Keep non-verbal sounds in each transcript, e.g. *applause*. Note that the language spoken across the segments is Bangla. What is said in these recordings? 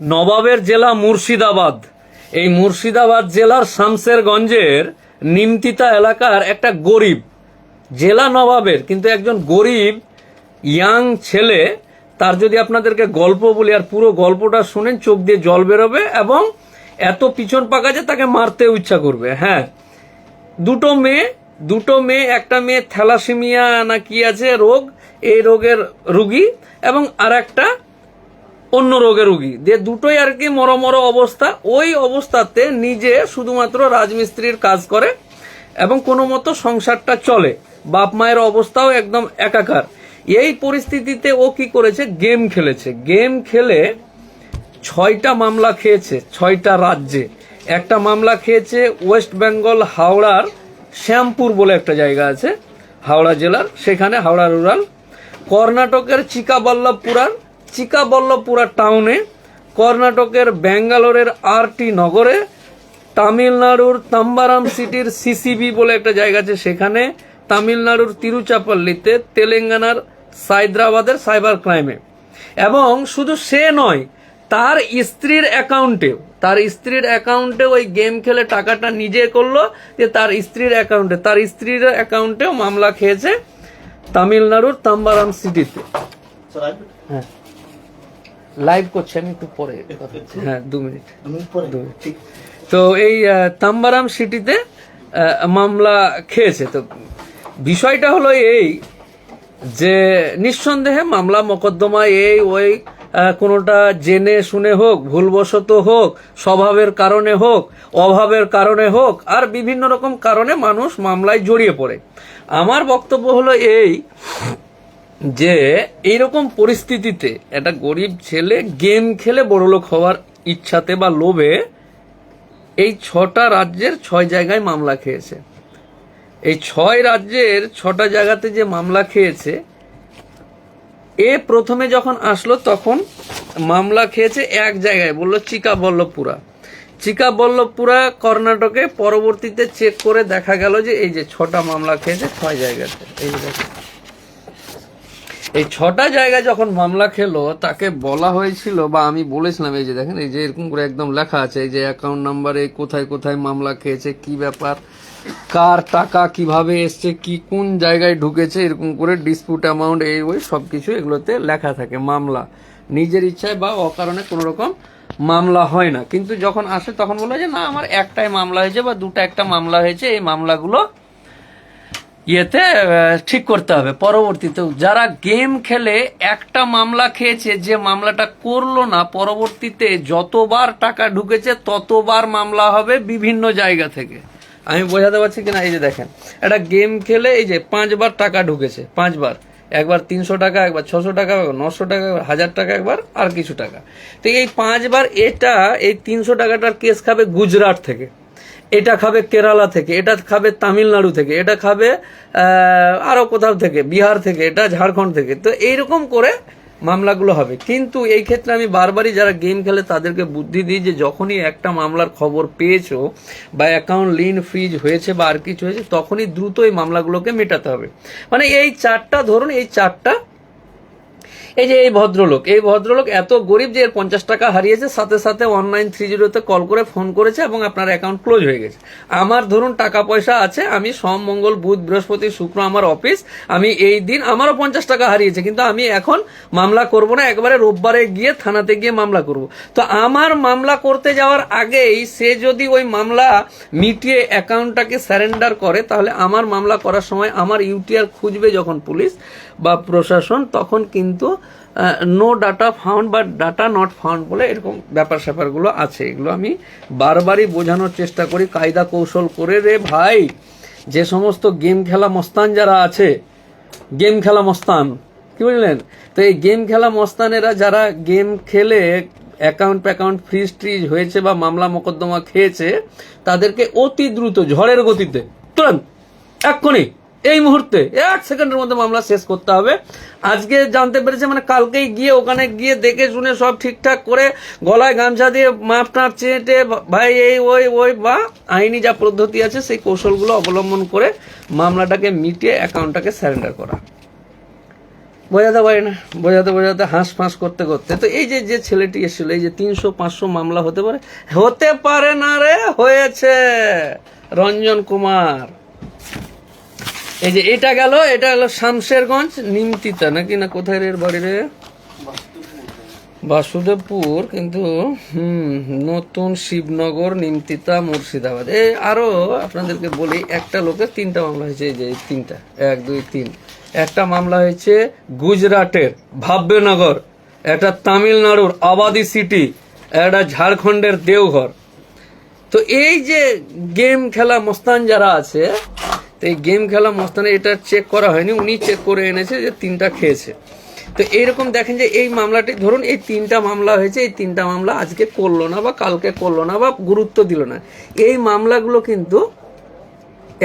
নবাবের জেলা মুর্শিদাবাদ। এই মুর্শিদাবাদ জেলার শামসেরগঞ্জের নিমতিতা এলাকার একটা গরিব। জেলা নবাবের, কিন্তু একজন গরিব, ইয়াং ছেলে, তার যদি আপনাদেরকে গল্প বলি, আর পুরো গল্পটা শুনেন, চোখ দিয়ে জল বেরোবে এবং এত পিছন পাকা যে তাকে মারতে ইচ্ছা করবে। হ্যাঁ দুটো মেয়ে দুটো মেয়ে, একটা মেয়ে থ্যালাসিমিয়া না কি আছে রোগ, এই রোগের রুগী এবং আর একটা অন্য রোগের রুগী। যে দুটোই আর কি মরমর অবস্থা। ওই অবস্থাতে নিজে শুধুমাত্র রাজমিস্ত্রির কাজ করে এবং কোনো মতো সংসারটা চলে। বাপ মায়ের অবস্থাও একদম একাকার। এই পরিস্থিতিতে ও কি করেছে? গেম খেলেছে। গেম খেলে ছয়টা মামলা খেয়েছে, ছয়টা রাজ্যে। একটা মামলা খেয়েছে ওয়েস্ট বেঙ্গল হাওড়ার শ্যামপুর বলে একটা জায়গা আছে, হাওড়া জেলার। সেখানে হাওড়া রুরাল। কর্ণাটকের চিকাবল্লভপুরার চিকাবল্লভপুরা টাউনে কর্ণাটকের ব্যাঙ্গালোরের আর টি নগরে তামিলনাড়ুর তাম্বারাম সিটির সিসিবি বলে একটা জায়গা আছে সেখানে তামিলনাড়ুর তিরুচাপল্লিতে তেলেঙ্গানার সাইদ্রাবাদের সাইবার ক্রাইমে। এবং শুধু সে নয় তার স্ত্রীর অ্যাকাউন্টেও তার স্ত্রীর অ্যাকাউন্টে ওই গেম খেলে টাকাটা নিজে করল যে তার স্ত্রীর অ্যাকাউন্টে তার স্ত্রীর অ্যাকাউন্টেও মামলা খেয়েছে তামিলনাড়ুর তাম্বারাম সিটিতে। হ্যাঁ। লাইভ করছি আমি একটু পরে। কথা হ্যাঁ দু মিনিট। দু মিনিট। তো এই তাম্বারাম সিটিতে মামলা খেয়েছে। তো বিষয়টা হলো এই যে নিঃসন্দেহে মামলা মকদ্দমা এই ওই কোনোটা জেনে শুনে হোক ভুলবশত হোক স্বভাবের কারণে হোক অভাবের কারণে হোক আর বিভিন্ন রকম কারণে মানুষ মামলায় জড়িয়ে পড়ে। আমার বক্তব্য হলো এই যে এইরকম পরিস্থিতিতে একটা গরিব ছেলে গেম খেলে বড়লোক হওয়ার ইচ্ছাতে বা লোভে এই ছটা রাজ্যের ছয় জায়গায় মামলা খেয়েছে। এই ছয় রাজ্যের ছটা জায়গাতে যে মামলা খেয়েছে, এ প্রথমে যখন আসলো তখন মামলা খেয়েছে এক জায়গায়, বলল চিকাবল্লভপুরা। চিকাবল্লভপুরা কর্ণাটকে পরবর্তীতে চেক করে দেখা গেল যে এই যে ছটা মামলা খেয়েছে ছয় জায়গাতে। এই। এই ছটা জায়গায় যখন মামলা খেলো, তাকে বলা হয়েছিল বা আমি বলেছিলাম, এই যে দেখেন, এই যে এরকম করে একদম লেখা আছে, এই যে অ্যাকাউন্ট নাম্বারে কোথায় কোথায় মামলা খেয়েছে, কি ব্যাপার, কার টাকা কীভাবে এসছে, কি কোন জায়গায় ঢুকেছে, এরকম করে ডিসপিউট অ্যামাউন্ট এই ওই সব কিছু এগুলোতে লেখা থাকে, মামলা। নিজের ইচ্ছায় বা অকারণে কোনো রকম মামলা হয় না। কিন্তু যখন আসে, তখন বলে যে, না, আমার একটাই মামলা হয়েছে বা দুটো একটা মামলা হয়েছে, এই মামলাগুলো ইয়েতে ঠিক করতে হবে। পরবর্তীতে যারা গেম খেলে একটা মামলা খেয়েছে, যে মামলাটা করল না, পরবর্তীতে যতবার টাকা ঢুকেছে, ততবার মামলা হবে বিভিন্ন জায়গা থেকে। আমি বোঝাতে পারছি কিনা? এই যে দেখেন, একটা গেম খেলে এই যে পাঁচবার টাকা ঢুকেছে, পাঁচবার। একবার তিনশো টাকা, একবার ছশো টাকা, একবার নশো টাকা, একবার হাজার টাকা, একবার আর কিছু টাকা। তো এই পাঁচবার এটা, এই তিনশো টাকাটার কেস খাবে গুজরাট থেকে। এটা খাবে কেরালা থেকে এটা খাবে তামিলনাড়ু থেকে এটা খাবে আহ, আরও কোথাও থেকে বিহার থেকে এটা ঝাড়খণ্ড থেকে। তো এইরকম করে মামলাগুলো হবে। কিন্তু এই ক্ষেত্রে আমি বারবারই যারা গেম খেলে তাদেরকে বুদ্ধি দিই যে যখনই একটা মামলার খবর পেয়েছ বা অ্যাকাউন্ট লিন ফ্রিজ হয়েছে বা আর কিছু হয়েছে তখনই দ্রুত এই মামলাগুলোকে মেটাতে হবে। মানে এই চারটা ধরুন এই চারটা এই যে এই ভদ্রলোক এই ভদ্রলোক এত গরিব যে এর পঞ্চাশ টাকা হারিয়েছে, সাথে সাথে অনলাইন থ্রি জিরোতে কল করে ফোন করেছে এবং আপনার অ্যাকাউন্ট ক্লোজ হয়ে গেছে। আমার ধরুন টাকা পয়সা আছে, আমি সোম, মঙ্গল, বুধ, বৃহস্পতি, শুক্র আমার অফিস আমি এই দিন আমারও পঞ্চাশ টাকা হারিয়েছে, কিন্তু আমি এখন মামলা করব না, একবারে রোববারে গিয়ে থানাতে গিয়ে মামলা করব। তো আমার মামলা করতে যাওয়ার আগেই সে যদি ওই মামলা মিটিয়ে অ্যাকাউন্টটাকে স্যারেন্ডার করে, তাহলে আমার মামলা করার সময় আমার ইউটিআর খুঁজবে যখন পুলিশ বা প্রশাসন, তখন কিন্তু নো ডাটা ফাউন্ড বা ডাটা নট ফাউন্ড বলে এরকম ব্যাপার স্যাপারগুলো আছে। এগুলো আমি বারবারই বোঝানোর চেষ্টা করি, কায়দা কৌশল করে। রে ভাই, যে সমস্ত গেম খেলা মস্তান যারা আছে, গেম খেলা মস্তান, কি বুঝলেন? তো এই গেম খেলা মস্তানেরা যারা গেম খেলে অ্যাকাউন্ট প্যাকাউন্ট ফ্রিজ ট্রিজ হয়েছে বা মামলা মোকদ্দমা খেয়েছে, তাদেরকে অতি দ্রুত ঝড়ের গতিতে, তুরন্ত, এক্ষুনি এই মুহূর্তে এক সেকেন্ডের মধ্যে মামলা শেষ করতে হবে। আজকে জানতে পেরেছে মানে কালকেই গিয়ে, ওখানে গিয়ে দেখে শুনে সব ঠিকঠাক করে গলায় গামছা দিয়ে মাপ টাপ চেটে, ভাই এই, ওই ওই, বা আইনি যা পদ্ধতি আছে, সেই কৌশলগুলো অবলম্বন করে মামলাটাকে মিটিয়ে অ্যাকাউন্টটাকে স্যারেন্ডার করা। বোঝাতে পারি না, বোঝাতে বোঝাতে হাঁস ফাঁস করতে করতে। তো এই যে যে ছেলেটি এসেছিল, এই যে তিনশো, পাঁচশো মামলা হতে পারে হতে পারে না রে, হয়েছে। রঞ্জন কুমার। এই যে এটা গেল, এটা হলো শামশেরগঞ্জ, নিমতিতা, নাকি না কোথায় এর বাড়ি রে? বাসুদেবপুর, কিন্তু, হুম, নতুন শিবনগর, নিমতিতা, মুর্শিদাবাদ। এই আরও আপনাদেরকে বলি, একটা লোকের তিনটা মামলা হয়েছে, এই যে তিনটা, এক, দুই, তিন। একটা মামলা হয়েছে গুজরাটের ভাব্যনগর একটা তামিলনাড়ুর আবাদি সিটি একটা ঝাড়খণ্ডের দেওঘর। তো এই যে গেম খেলা মস্তান যারা আছে তো এই গেম খেলা মস্তানে এটা চেক করা হয়নি, উনি চেক করে এনেছে যে তিনটা খেয়েছে। তো এইরকম দেখেন যে এই মামলাটি, ধরুন এই তিনটা মামলা হয়েছে, এই তিনটা মামলা আজকে করল না বা কালকে করল না বা গুরুত্ব দিল না। এই মামলাগুলো কিন্তু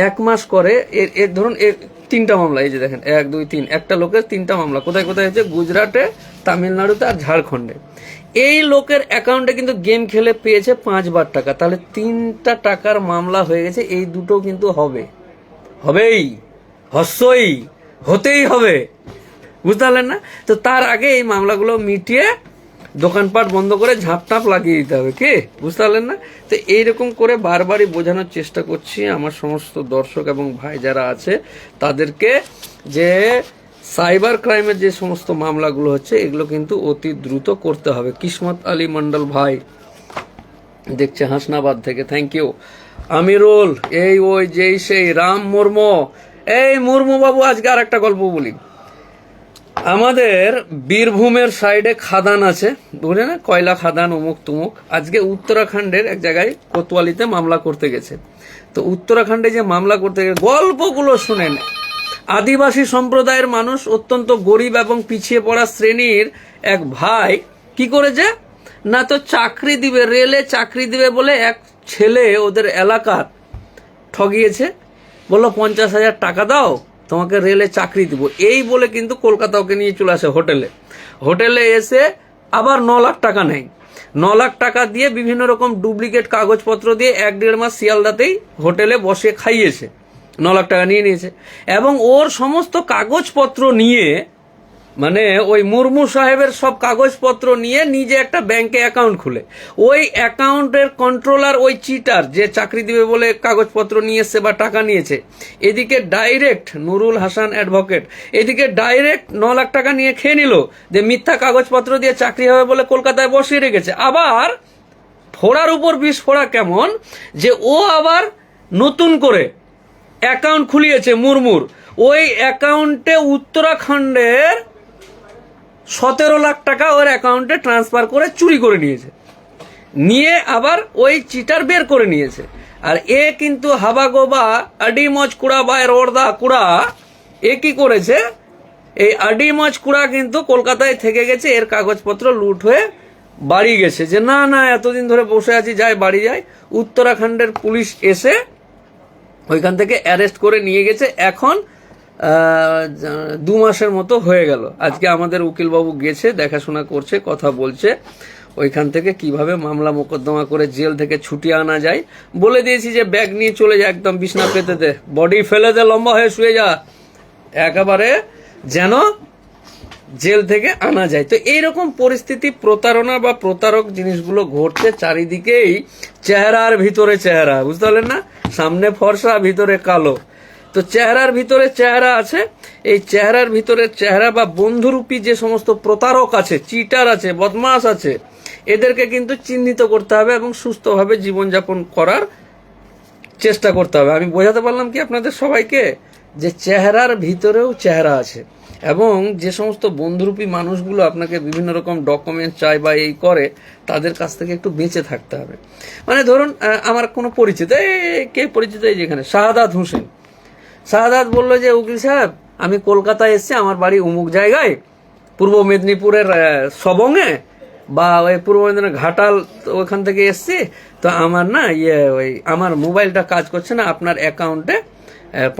এক মাস করে এর এর, ধরুন এর তিনটা মামলা, এই যে দেখেন, এক, দুই, তিন, একটা লোকের তিনটা মামলা। কোথায় কোথায় হয়েছে? গুজরাটে, তামিলনাড়ুতে আর ঝাড়খণ্ডে। এই লোকের অ্যাকাউন্টে কিন্তু গেম খেলে পেয়েছে পাঁচবার টাকা। তাহলে তিনটা টাকার মামলা হয়ে গেছে, এই দুটো কিন্তু হবে। হবেই, হস্যই, হতেই হবে। বুঝতে পারলেন না? তো তার আগে এই মামলাগুলো মিটিয়ে দোকানপাট বন্ধ করে ঝাঁপটাপ লাগিয়ে দিতে হবে, কি? বুঝতে পারলেন না? তো এইরকম করে বারবারই বোঝানোর চেষ্টা করছি আমার সমস্ত দর্শক এবং ভাই যারা আছে, তাদেরকে যে সাইবার ক্রাইমের যে সমস্ত মামলাগুলো হচ্ছে, এগুলো কিন্তু অতি দ্রুত করতে হবে। কিসমত আলী মন্ডল ভাই, দেখছে হাসনাবাদ থেকে। থ্যাংক ইউ আমিরুল, এই, ওই, যেই, সেই, রাম মুর্মু। এই মুর্মু বাবু, আজকে আর একটা গল্প বলি। আমাদের বীরভূমের সাইডে খাদান আছে, বুঝলে না? কয়লা খাদান অমুক তুমুক। আজকে উত্তরাখণ্ডের এক জায়গায় কোতোয়ালিতে মামলা করতে গেছে। তো উত্তরাখণ্ডে যে মামলা করতে গেছে, গল্পগুলো শুনেন। আদিবাসী সম্প্রদায়ের মানুষ অত্যন্ত গরিব এবং পিছিয়ে পড়া শ্রেণির এক ভাই কি করেছে? না তো চাকরি দিবে, রেলে চাকরি দিবে বলে এক ছেলে ওদের এলাকার ঠগিয়েছে। বলল, পঞ্চাশ হাজার টাকা দাও, তোমাকে রেলে চাকরি দিব। এই বলে কিন্তু কলকাতা ওকে নিয়ে চলে আসে হোটেলে। হোটেলে এসে আবার ন লাখ টাকা নেয়। ন লাখ টাকা দিয়ে বিভিন্ন রকম ডুপ্লিকেট কাগজপত্র দিয়ে এক দেড় মাস শিয়ালদাতেই হোটেলে বসে খাইয়েছে। ন লাখ টাকা নিয়ে নিয়েছে। এবং ওর সমস্ত কাগজপত্র নিয়ে মানে ওই মুর্মু সাহেবের সব কাগজপত্র নিয়ে নিজে একটা ব্যাংকে অ্যাকাউন্ট খুলে। ওই অ্যাকাউন্টের কন্ট্রোলার ওই চিটার যে চাকরি দিবে বলে কাগজপত্র নিয়ে এসছে বা টাকা নিয়েছে, এদিকে ডাইরেক্ট নুরুল হাসান অ্যাডভোকেট এদিকে ডাইরেক্ট ন লাখ টাকা নিয়ে খেয়ে নিল যে মিথ্যা কাগজপত্র দিয়ে চাকরি হবে বলে কলকাতায় বসিয়ে রেখেছে। আবার ফোড়ার উপর বিষ ফোড়া কেমন যে ও আবার নতুন করে অ্যাকাউন্ট খুলিয়েছে মুরমুর। ওই অ্যাকাউন্টে উত্তরাখণ্ডের সতেরো লাখ টাকা ওর অ্যাকাউন্টে ট্রান্সফার করে চুরি করে নিয়েছে। নিয়ে আবার ওই চিটার বের করে নিয়েছে। আর এ কিন্তু হাবা গোবা আডিমজ কুড়া বা রোড়দা কুড়া, এ কি করেছে? এই আডিমজ কুড়া কিন্তু কলকাতায় থেকে গেছে, এর কাগজপত্র লুট হয়ে বাড়ি গেছে। যে না না, এতদিন ধরে বসে আছি, যাই, বাড়ি যাই। উত্তরাখণ্ডের পুলিশ এসে ওইখান থেকে অ্যারেস্ট করে নিয়ে গেছে। এখন দু মাসের মতো হয়ে গেল। আজকে আমাদের উকিলবাবু গেছে, দেখাশোনা করছে, কথা বলছে। ওইখান থেকে কীভাবে মামলা মোকদ্দমা করে জেল থেকে ছুটিয়ে আনা যায়। বলে দিয়েছি যে, ব্যাগ নিয়ে চলে যা একদম বিছনা পেতে দে বডি ফেলে দে, লম্বা হয়ে শুয়ে যা। একেবারে যেন জেল থেকে আনা যায়। তো এইরকম পরিস্থিতি প্রতারণা বা প্রতারক জিনিসগুলো ঘটছে চারিদিকেই। চেহারার ভিতরে চেহারা, বুঝতে পারলেন না? সামনে ফর্সা, ভিতরে কালো। তো চেহারার ভিতরে চেহারা আছে, এই চেহারার ভিতরে চেহারা বা বন্ধুরূপী যে সমস্ত প্রতারক আছে চিটার আছে বদমাস আছে, এদেরকে কিন্তু চিহ্নিত করতে হবে এবং সুস্থভাবে জীবনযাপন করার চেষ্টা করতে হবে। আমি বোঝাতে পারলাম কি আপনাদের সবাইকে? যে চেহারার ভিতরেও চেহারা আছে এবং যে সমস্ত বন্ধুরূপী মানুষগুলো আপনাকে বিভিন্ন রকম ডকুমেন্ট চায় বা এই করে, তাদের কাছ থেকে একটু বেঁচে থাকতে হবে। মানে ধরুন আমার কোনো পরিচিত কে পরিচিত এই যেখানে শাহাদাত হোসেন। শাহাদাত বলল যে, উকিল সাহেব, আমি কলকাতায় এসছি, আমার বাড়ি উমুক জায়গায়। পূর্ব মেদিনীপুরের সবংয়ে বা ওই পূর্ব মেদিনীপুর ঘাটাল ওখান থেকে এসছি। তো আমার না ইয়ে ওই আমার মোবাইলটা কাজ করছে না, আপনার অ্যাকাউন্টে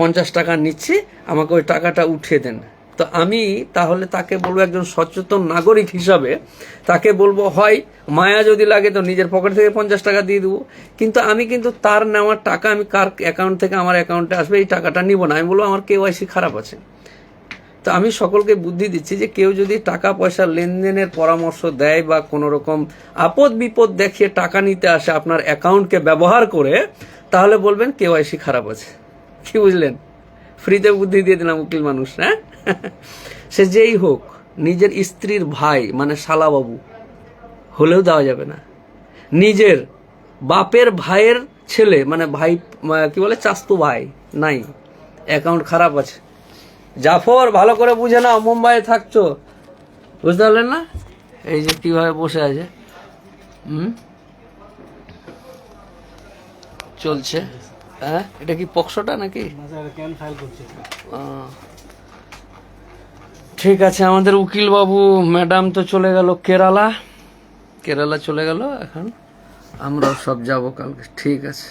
পঞ্চাশ টাকা নিচ্ছি। আমাকে ওই টাকাটা উঠিয়ে দেন। তো আমি তাহলে তাকে বলব একজন সচেতন নাগরিক হিসাবে, তাকে বলব, হয়, মায়া যদি লাগে তো নিজের পকেট থেকে পঞ্চাশ টাকা দিয়ে দেবো। কিন্তু আমি কিন্তু তার নেওয়ার টাকা আমি কার অ্যাকাউন্ট থেকে আমার অ্যাকাউন্টে আসবে, এই টাকাটা নিব না। আমি বলব, আমার কেওয়াইসি খারাপ আছে। তো আমি সকলকে বুদ্ধি দিচ্ছি যে কেউ যদি টাকা পয়সা লেনদেনের পরামর্শ দেয় বা কোনো রকম আপদ বিপদ দেখিয়ে টাকা নিতে আসে আপনার অ্যাকাউন্টকে ব্যবহার করে, তাহলে বলবেন কেওয়াইসি খারাপ আছে। কি বুঝলেন? ফ্রিতে বুদ্ধি দিয়ে দিলাম উকিল মানুষ হ্যাঁ? *laughs* সে যেই হোক নিজের স্ত্রীর ভাই মানে শালাবাবু হলেও দেওয়া যাবে না। নিজের বাপের ভাইয়ের ছেলে মানে ভাই কি বলে চাস্তু ভাই নাই। অ্যাকাউন্ট খারাপ আছে। জাফর ভালো করে বুঝে নাও মুম্বাইয়ে থাকছো। বুঝতে পারলেন না? এই যে কীভাবে বসে আছে। হুম? চলছে। হ্যাঁ? এটা কি পক্সটা নাকি? আহ। ঠিক আছে, আমাদের উকিল বাবু ম্যাডাম তো চলে গেল কেরালা। কেরালা চলে গেল, এখন আমরা সব যাব কালকে। ঠিক আছে।